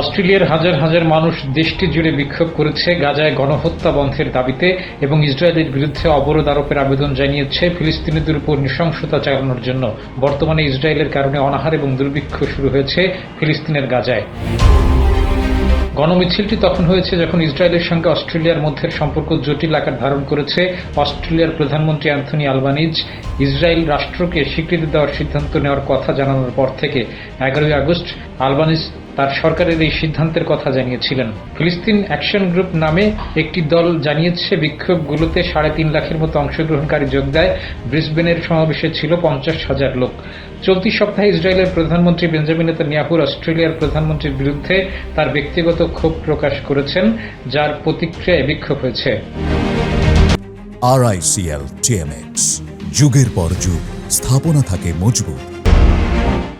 অস্ট্রেলিয়ার হাজার হাজার মানুষ দেশটি জুড়ে বিক্ষোভ করেছে, গাজায় গণহত্যা বন্ধের দাবিতে এবং ইসরায়েলের বিরুদ্ধে অবরোধ আরোপের আবেদন জানিয়েছে ফিলিস্তিনিদের উপর নৃশংসতা চালানোর জন্য। বর্তমানে ইসরায়েলের কারণে অনাহার এবং দুর্ভিক্ষ শুরু হয়েছে ফিলিস্তিনের গাজায়। গণমিছিলটি তখন হয়েছে যখন ইসরায়েলের সঙ্গে অস্ট্রেলিয়ার মধ্যে সম্পর্ক জটিল আকার ধারণ করেছে। অস্ট্রেলিয়ার প্রধানমন্ত্রী অ্যান্থনি আলবানিজ ইসরায়েল রাষ্ট্রকে স্বীকৃতি দেওয়ার সিদ্ধান্ত নেওয়ার কথা জানানোর পর থেকে এগারোই আগস্ট আলবানিজ তার সরকারের এই সিদ্ধান্তের কথা জানিয়েছিলেন। ফিলিস্তিন অ্যাকশন গ্রুপ নামে একটি দল জানিয়েছে, বিক্ষোভগুলোতে সাড়ে তিন লাখের মতো অংশগ্রহণকারী যোগ দেয়। ব্রিসবেনের সমাবেশে ছিল পঞ্চাশ হাজার লোক। চলতি সপ্তাহে ইসরায়েলের প্রধানমন্ত্রী বেঞ্জামিন নেতানিয়াহুর অস্ট্রেলিয়ার প্রধানমন্ত্রীর বিরুদ্ধে তার ব্যক্তিগত ক্ষোভ প্রকাশ করেছেন, যার প্রতিক্রিয়ায় বিক্ষোভ হয়েছে। যুগের পর যুগ, স্থাপনা থাকে মজবুত।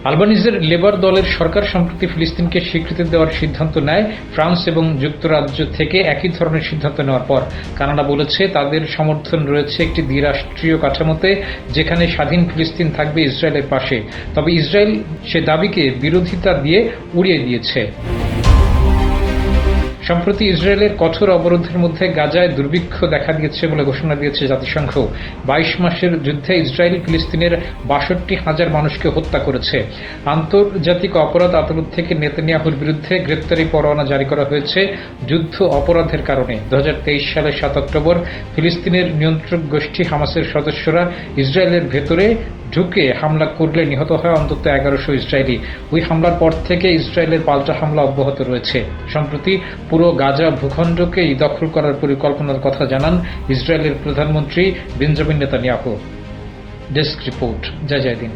আলবানিজের লেবার দলের সরকার সম্প্রতি ফিলিস্তিনকে স্বীকৃতি দেওয়ার সিদ্ধান্ত নেয়। ফ্রান্স এবং যুক্তরাজ্য থেকে একই ধরনের সিদ্ধান্ত নেওয়ার পর কানাডা বলেছে তাদের সমর্থন রয়েছে একটি দ্বিরাষ্ট্রীয় কাঠামোতে যেখানে স্বাধীন ফিলিস্তিন থাকবে ইসরায়েলের পাশে। তবে ইসরায়েল সে দাবিকে বিরোধিতা দিয়ে উড়িয়ে দিয়েছে। সম্প্রতি ইসরায়েলের কঠোর অবরোধের মধ্যে গাজায় দুর্ভিক্ষ দেখা দিয়েছে বলে ঘোষণা দিয়েছে জাতিসংঘ। বাইশ মাসের যুদ্ধে ইসরায়েল ফিলিস্তিনের বাষট্টি হাজার মানুষকে হত্যা করেছে। আন্তর্জাতিক অপরাধ আদালত থেকে নেতানিয়াহুর বিরুদ্ধে গ্রেপ্তারি পরোয়ানা জারি করা হয়েছে যুদ্ধ অপরাধের কারণে। দু হাজার তেইশ সালের সাত অক্টোবর ফিলিস্তিনের নিয়ন্ত্রক গোষ্ঠী হামাসের সদস্যরা ইসরায়েলের ভেতরে ঢুকে হামলা করলে নিহত হয় অন্তত এগারোশো ইসরায়েলি। ওই হামলার পর থেকে ইসরায়েলের পাল্টা হামলা অব্যাহত রয়েছে। সম্প্রতি পুরো গাজা ভূখণ্ডকেই দখল করার পরিকল্পনার কথা জানান ইসরায়েলের প্রধানমন্ত্রী বেঞ্জামিন নেতানিয়াহু। ডেস্ক রিপোর্ট, জয় জয় দিন